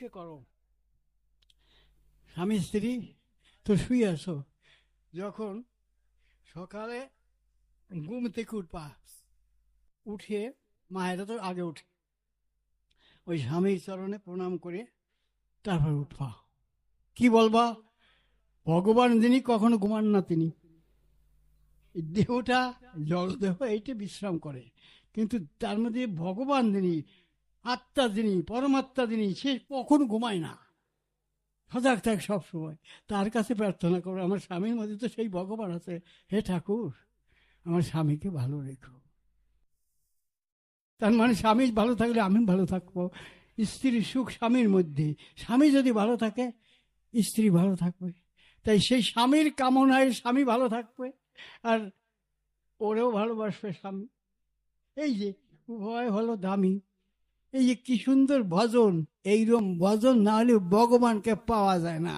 কে করো। স্বামী, স্ত্রী, তো শুয়ে আছো। যখন সকালে ঘুম থেকে উঠবা, উঠে মায়েরা তো আগে উঠে। ওই স্বামীর চরণে প্রণাম করে তারপর উঠবা। কি বলবা? ভগবান যিনি কখনো ঘুমান না তিনি। দেহটা জড়দেহ, এইটা বিশ্রাম করে। কিন্তু তার মধ্যে ভগবান যিনি আত্মা যিনি, পরমাত্মা যিনি, সে কখনো ঘুমায় না। সজাগ থাক সবসময়। তার কাছে প্রার্থনা করো, আমার স্বামীর মধ্যে তো সেই ভগবান আছে। হে ঠাকুর, আমার স্বামীকে ভালো রেখো। তার মানে স্বামী ভালো থাকলে আমি ভালো থাকব। স্ত্রীর সুখ স্বামীর মধ্যে। স্বামী যদি ভালো থাকে, স্ত্রী ভালো থাকবে। তাই সেই স্বামীর কামনায় স্বামী ভালো থাকবে। আর ওরেও ভালোবাসবে স্বামী। এই যে, উভয় হলো দামি। এই যে কি সুন্দর ভজন, এইরকম ভজন না হলে ভগবানকে পাওয়া যায় না।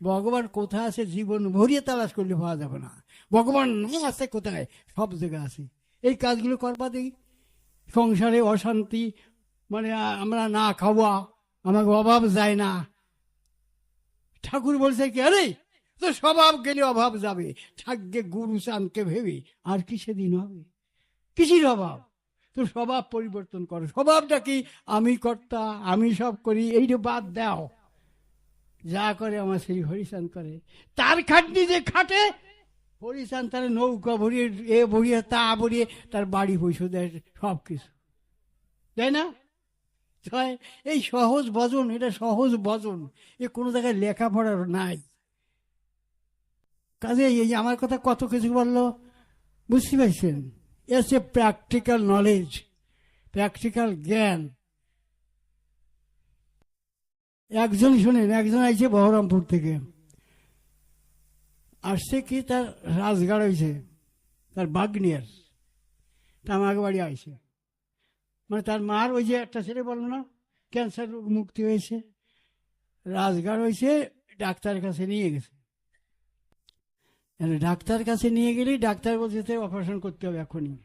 ভগবান কোথায় আছে জীবন ভরিয়ে তালাশ করলে পাওয়া যাবে না। ভগবান না আছে কোথায়, সব জায়গায় আছে। এই কাজগুলো করবা দেখি। সংসারে অশান্তি মানে আমরা না খাওয়া, আমাকে অভাব যায় না। ঠাকুর বলছে কি, আরে তো স্বভাব গেলে অভাব যাবে। থাকবে গুরু চানকে ভেবে, আর কি সেদিন হবে? কিসির অভাব? তো স্বভাব পরিবর্তন করো। স্বভাবটা কি? আমি কর্তা, আমি সব করি, এইটা বাদ দাও। যা করে আমার শ্রী হরিচান করে। তার খাটনি যে খাটে হরিচান তার নৌকা ভরিয়ে, এ ভরিয়ে, তা ভরিয়ে, তার বাড়ি পয়সা দেয় সব কিছু তাই না এই সহজ ভজন, এটা সহজ ভজন। এ কোনো জায়গায় লেখাপড়ার নাই। কাজে এই আমার কথা কত কিছু বলল? বুঝতে পারছেন? As a practical knowledge practical জ্ঞান। একজন শুনেন, একজন আইছে বহরমপুর থেকে। আসছে কি তার রাজগাড় হয়েছে তার বাগনিয়ার। তা আমাকে বাড়ি আইছে। মানে তার মার ওই যে একটা ছেলে বলল না, ক্যান্সার রোগ মুক্তি হয়েছে। রাজগাড় হয়েছে ডাক্তারের কাছে নিয়ে গেছে। ডাক্তার কাছে নিয়ে গেলেই ডাক্তার বলছে অপারেশন করতে হবে এখনই।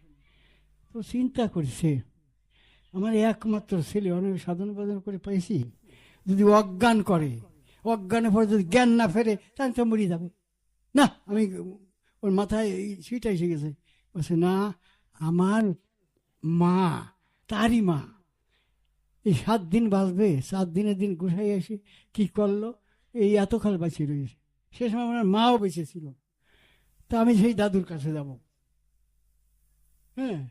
তো চিন্তা করছে। আমার একমাত্র ছেলে, অনেক সাধন বাদন করে পাইছি। যদি অজ্ঞান করে অজ্ঞানে পরে যদি জ্ঞান না ফেরে, তাহলে তো মরে যাবে। না, আমি ওর মাথায় এই সিটা এসে গেছে। বলছে, না, আমার মা, তারই মা, এই সাত দিন বাঁচবে, সাত দিনের দিন গুছাই এসে কি করল? এই এতকাল বাঁচিয়ে রয়েছে। সে সময় আমার মাও বেঁচে ছিল। তা আমি সেই দাদুর কাছে যাব। হ্যাঁ?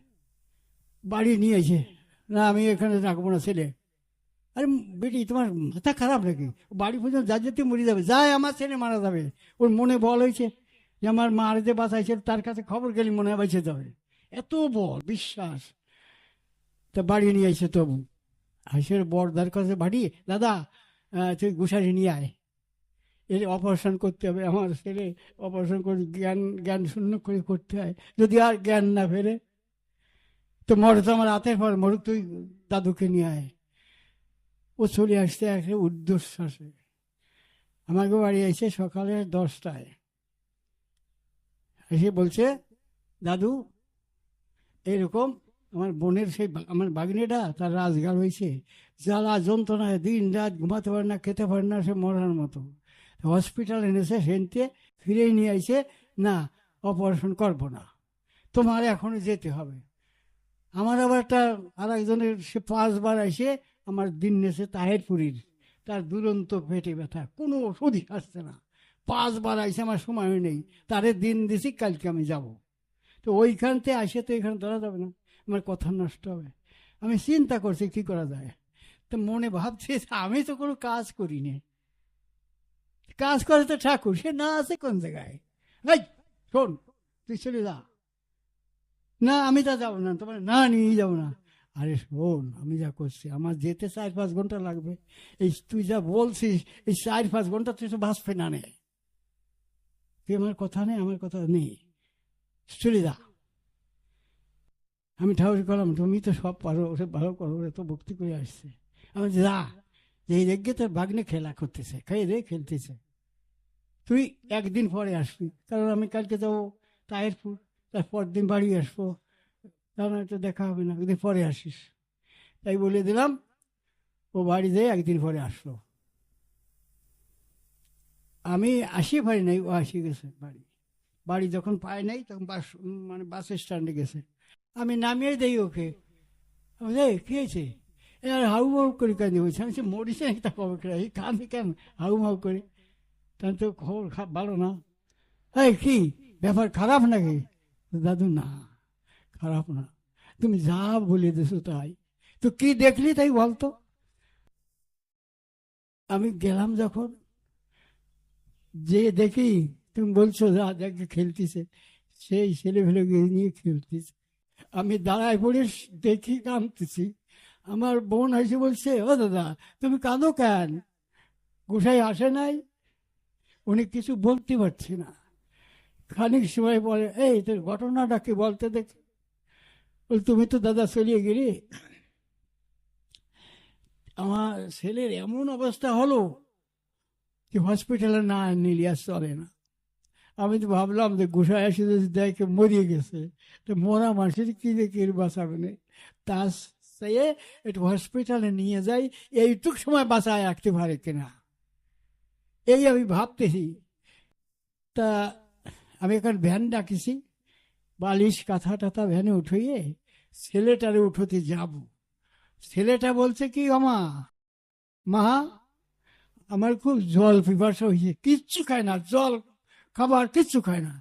বাড়ি নিয়ে এসে। না, আমি এখানে রাখব না, ছেলে। আরে, বেটি, তোমার মাথা খারাপ নাকি? বাড়ি পর্যন্ত যা যেতে মরে যাবে। যায়, আমার ছেলে মারা যাবে। ওর মনে বল হয়েছে যে, আমার মার যে বাঁচাইছে তার কাছে খবর গেলে মনে হয় যাবে। এত বল, বিশ্বাস। তা বাড়ি নিয়ে এসে তবু। হাসের বড়দার কাছে বাড়ি, দাদা তুই গুছারি নিয়ে আয়। এর অপারেশন করতে হবে, আমার ছেলে অপারেশন করে জ্ঞান জ্ঞান শূন্য করে করতে হয়। যদি আর জ্ঞান না ফেরে, তো মরে তো আমার হাতের পর মরুক তুই দাদুকে নিয়ে আয়। ও চলে আসতে একটা উর্ধ্বশ্বাসে আমাকে বাড়ি এসে সকালে দশটায় এসে বলছে, দাদু এরকম আমার বোনের সেই আমার বাগনিটা তার রাজগার হয়েছে। জ্বালা যন্ত্রণায় দিন রাত ঘুমাতে পারে না, খেতে পারে না, সে মরার মতো। হসপিটাল এনেছে, সেনতে ফিরে নিয়ে আইছে, না, অপারেশন করব না। তোমার এখনও যেতে হবে। আমার আবার একটা আর একজনের সে পাঁচবার এসে আমার দিন নেছে তাহেরপুরীর। তার দুরন্ত পেটে ব্যথা, কোনো ওষুধই আসছে না। পাঁচবার আইসে আমার সময় নেই। তারে দিন দিছি, কালকে আমি যাব। তো ওইখান থেকে আসে তো এখানে ধরা যাবে না। আমার কথা নষ্ট হবে। আমি চিন্তা করছি, কি করা যায়? তো মনে ভাবছি আমি তো কোনো কাজ করিনি। কাজ করে তো ঠাকুর, সে না আছে কোন জায়গায়? শোন, তুই চলে যা। না, আমি তা যাব না, তোমার না, নিয়ে যাব না। আরে শোন, আমি যা করছি, আমার যেতে চার পাঁচ ঘণ্টা লাগবে। এই তুই যা বলছিস, এই চার পাঁচ ঘণ্টা তুই তো বাঁচবে না তুই আমার কথা নেই আমার কথা নেই চলে যা। আমি ঠাকুর করলাম তুমি তো সব পারো ভালো করো তো ভক্তি করে আসছে। আমি যা। যে এই রেগে তোর বাগনে খেলা করতেছে খাই রে খেলতেছে। তুই একদিন পরে আসবি, কারণ আমি কালকে যাব তাহেরপুর তারপর দিন বাড়ি আসব, তাহলে তো দেখা হবে না, একদিন পরে আসিস। তাই বলে দিলাম, ও বাড়ি যেয়ে একদিন পরে আসলো। আমি আসি পারি নাই, ও আসি গেছে বাড়ি। বাড়ি যখন পায় নাই, তখন বাস মানে বাস স্ট্যান্ডে গেছে। আমি নামিয়ে দেই ওকে। আমি রে কী হয়েছে এ আর হাউ হাউ করে কাঁদি বলছে আমি সে মরিছে নাকি তা কবে করে এই কাঁদি কেন হাউ হাউ করে তাহলে তো খবর খারাপ ভালো না এই কি ব্যাপার খারাপ নাকি দাদু না খারাপ না তুমি যা বলে দিছো তাই তো কি দেখলি তাই বলতো আমি গেলাম যখন যে দেখি তুমি বলছো যা দেখে খেলতেছে সেই ছেলেফেলেকে নিয়ে খেলতেছে আমি দাঁড়ায় পড়ে দেখি কাঁদতেছি আমার বোন এসে বলছে, ও দাদা, তুমি কাঁদো কেন? গোসাই আসে নাই। উনি কিছু বলতে পারছি না। খানিক সময় বলে এই, তোর ঘটনাটা কি বলতে দেখি? বল, তুমি তো দাদা চলিয়ে গেলি। আমার ছেলের এমন অবস্থা হলো যে হসপিটালে না নিলে আর চলে না। আমি তো ভাবলাম যে গোসাই এসে যদি দেখে মরিয়ে গেছে, তো মরা মানুষের কি দেখে বাঁচাবে না? তা সে একটু হসপিটালে নিয়ে যাই এইটুক সময় বাঁচায় রাখতে পারে কিনা? এই আমি ভাবতেছি। তা আমি এখন ভ্যান ডাকিছি, বালিশ, কাঁথা টাথা ভ্যানে উঠিয়ে ছেলেটারে উঠোতে যাব। ছেলেটা বলছে, কি আমা মা? আমার খুব জল পিপাসা হয়েছে, কিচ্ছু খায় না, জল খাবার কিচ্ছু খায় না।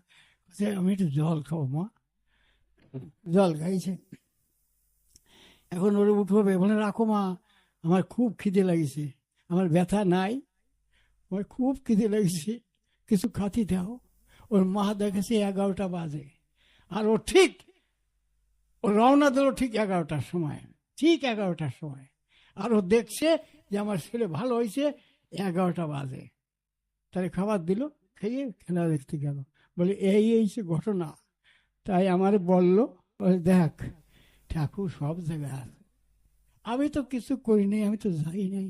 আমি একটু জল খাব মা। জল খাইছে। এখন ওরে উঠবে বলে, রাখো মা, আমার খুব খিদে লাগিছে, আমার ব্যথা নাই, আমার খুব খিদে লাগিছে, কিছু খাতি দাও। ওর মা দেখেছে এগারোটা বাজে, আর ও ঠিক, ও রওনা দিল ঠিক এগারোটার সময়, ঠিক এগারোটার সময়, আর ও দেখছে যে আমার ছেলে ভালো হয়েছে, এগারোটা বাজে। তাহলে খাবার দিল, খেয়ে খেলা দেখতে গেল, বলে, এই এইসে ঘটনা। তাই আমার বলল, বলে, দেখ ঠাকুর সব জায়গায় আছে আমি তো কিছু করি নাই আমি তো যাই নাই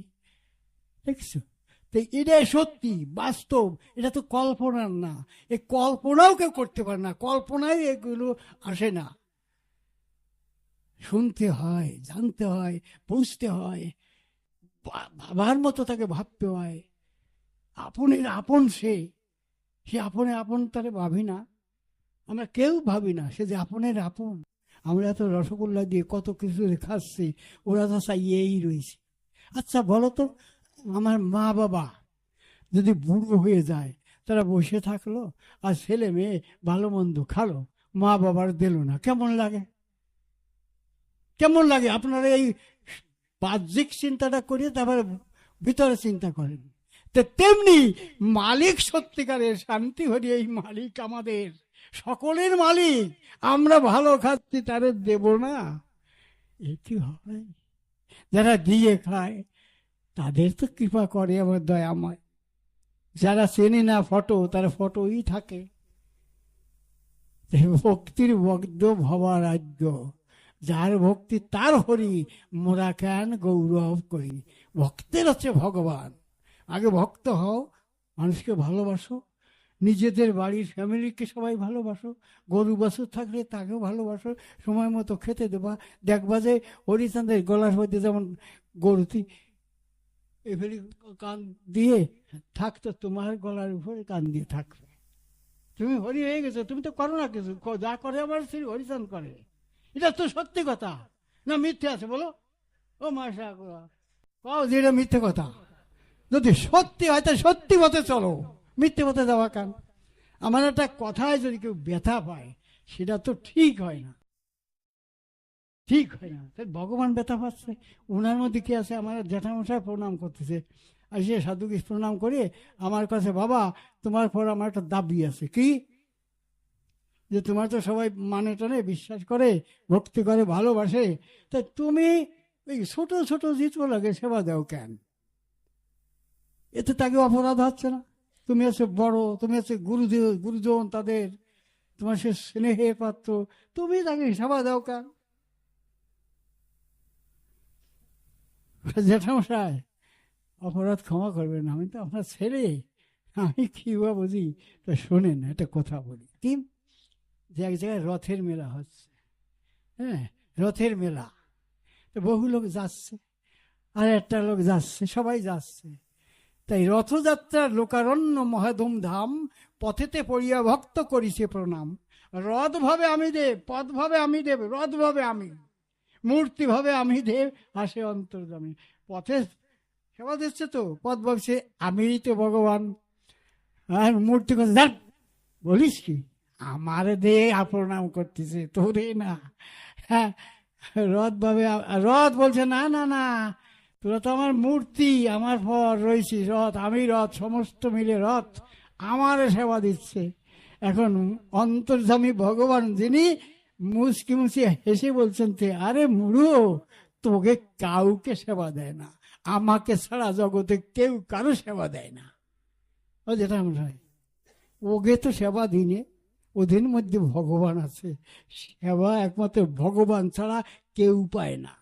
দেখছ তো এটাই সত্যি বাস্তব এটা তো কল্পনার না এই কল্পনাও কেউ করতে পারে না কল্পনায় এগুলো আসে না শুনতে হয় জানতে হয় বুঝতে হয় ভাবার মতো তাকে ভাবতে হয় আপনের আপন সে সে আপনে আপন তারে ভাবি না আমরা কেউ ভাবি না সে যে আপনের আপন আমরা তো রসগোল্লা দিয়ে কত কিছু খাচ্ছি, ওরা তো চাইয়েই রয়েছে। আচ্ছা বলো তো, আমার মা বাবা যদি বুড়ো হয়ে যায়, তারা বসে থাকল আর ছেলে মেয়ে ভালো মন্দ খালো, মা বাবার দিল না। কেমন লাগে? কেমন লাগে? আপনারা এই বাহ্যিক চিন্তাটা করিয়ে তারপরে ভিতরে চিন্তা করেন। তো তেমনি মালিক সত্যিকারের শান্তি হরি এই মালিক আমাদের। সকলের মালিক। আমরা ভালো খাচ্ছি, তারে দেব না। এ কি হয়। যারা দিয়ে খায়, তাদের তো কৃপা করে আমার দয়াময়। যারা চেনে না ফটো, তার ফটোই থাকে। ভক্তির বগ্ধ ভবারাজ্য যার ভক্তি, তার হরি। মোরা কেন গৌরব করি। ভক্তের হচ্ছে ভগবান। আগে ভক্ত হও, মানুষকে ভালোবাসো। নিজেদের বাড়ির ফ্যামিলিকে সবাই ভালোবাসো, গরু বাছুর থাকলে তাকেও ভালোবাসো, সময় মতো খেতে দেবা। দেখবা যে হরিচাঁদের গলার মধ্যে যেমন গরুতি এভাবে কান দিয়ে থাকতো, তোমার গলার উপরে কান দিয়ে থাকবে। তুমি হরি হয়ে গেছো, তুমি তো করো না কিছু যা করে আমার শ্রী হরিচাঁদ করে। এটা তো সত্যি কথা, না মিথ্যে আছে বলো? ও মাসা কও যে এটা মিথ্যে কথা। যদি সত্যি হয়, তা সত্যি পথে চলো। মিথ্যে পথে যাওয়া কান? আমার একটা কথায় যদি কেউ ব্যথা পায়, সেটা তো ঠিক হয় না। ঠিক হয় না। তাই ভগবান ব্যথা পাচ্ছে। ওনার মধ্যে কি আছে? আমার জ্যাঠামশাই প্রণাম করতেছে। আর সে সাধুকে প্রণাম করে আমার কাছে, বাবা, তোমার পর আমার একটা দাবি আছে। কি? যে তোমার তো সবাই মানে টানে, বিশ্বাস করে, ভক্তি করে, ভালোবাসে। তা তুমি এই ছোট ছোট জিতগুলোকে সেবা দাও কেন? এতে তাকে অপরাধ হচ্ছে না। তুমি হচ্ছে বড়, তুমি হচ্ছে গুরুদেব গুরুজন তাদের, তোমার সে স্নেহের পাত্র, তুমি তাকে সেবা দাও কেন? জ্যাঠামশাই অপরাধ ক্ষমা করবেন, আমি তো আপনার ছেলে। আমি কি বা বুঝি? তো শোনেন, একটা কথা বলি। কি যে এক জায়গায় রথের মেলা হচ্ছে হ্যাঁ রথের মেলা। তো বহু লোক যাচ্ছে, আর একটা লোক যাচ্ছে, সবাই যাচ্ছে। তাই রথযাত্রার লোকারণ্য মহাধুম ধাম পথেতে পড়িয়া ভক্ত করিছে প্রণাম। রথ ভাবে আমি দেব পদ ভাবে আমি দেব রথ ভাবে আমি। মূর্তি ভাবে আমি দেব, আসে অন্তর্জামী পথে সেবা দিচ্ছে তো, পদ ভাবছে, আমিই তো ভগবান। আর মূর্তি বলিস কি? আমার দে প্রণাম করতেছে, তোরে না। হ্যাঁ রথ ভাবে রথ বলছে, না না না তোরা তো আমার মূর্তি, আমার পর রয়েছি, রথ, আমি রথ, সমস্ত মিলে রথ আমার সেবা দিচ্ছে। এখন অন্তর্জামী ভগবান যিনি মুসকি মুসি হেসে বলছেন তে, আরে মুড়ো, তোকে কাউকে সেবা দেয় না। আমাকে ছাড়া জগতে কেউ কারও সেবা দেয় না। ও যেটা আমরা হয় ওকে তো সেবা দিনে ওদের মধ্যে ভগবান আছে। সেবা একমাত্র ভগবান ছাড়া কেউ পায় না।